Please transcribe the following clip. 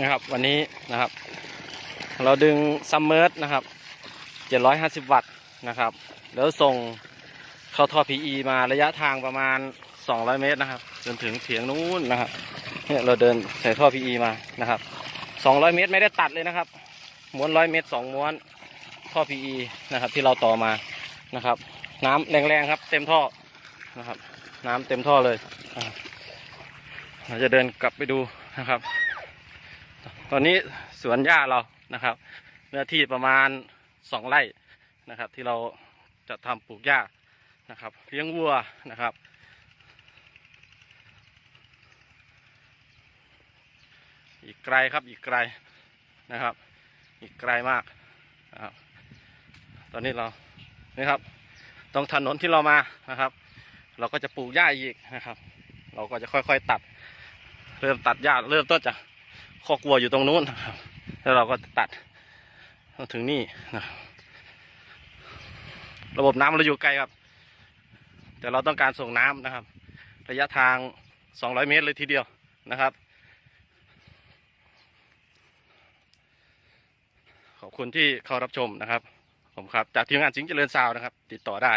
นะครับวันนี้นะครับ เราดึงซัมเมอร์นะครับ 750 วัตต์นะครับ แล้วส่งเข้าท่อ PE มาระยะทางประมาณ 200 เมตรนะครับ จนถึงเถียงนู้นนะครับเนี่ยเราเดินใส่ท่อ PE มานะครับ 200 เมตรไม่ได้ตัดเลยนะครับ ม้วน100เมตร 2 ม้วนท่อ PE นะครับที่เราต่อมานะครับ น้ำแรงๆครับ เต็มท่อนะครับ น้ำเต็มท่อเลยเราจะเดินกลับไปดูนะครับ ตอนนี้สวนหญ้าเรานะครับ เนื้อที่ประมาณสองไร่นะครับ ที่เราจะทำปลูกหญ้านะครับเลี้ยงวัวนะครับ อีกไกลครับอีกไกลนะครับ อีกไกลมากนะครับตอนนี้เรานี่ครับ ตรงถนนที่เรามานะครับ เราก็จะปลูกหญ้าอีกนะครับ เราก็จะค่อยๆตัด เริ่มตัดหญ้าเริ่มต้นจาก คอกวัวอยู่ตรงนู้นแล้วเราก็ตัดมาถึงนี่นะระบบน้ำเราอยู่ไกลครับ แต่เราต้องการส่งน้ำนะครับ ระยะทาง 200 เมตรเลยทีเดียวนะครับ ขอบคุณที่เข้ารับชมนะครับ ผมครับ จากทีมงานสิงห์เจริญซาวนะครับ ติดต่อได้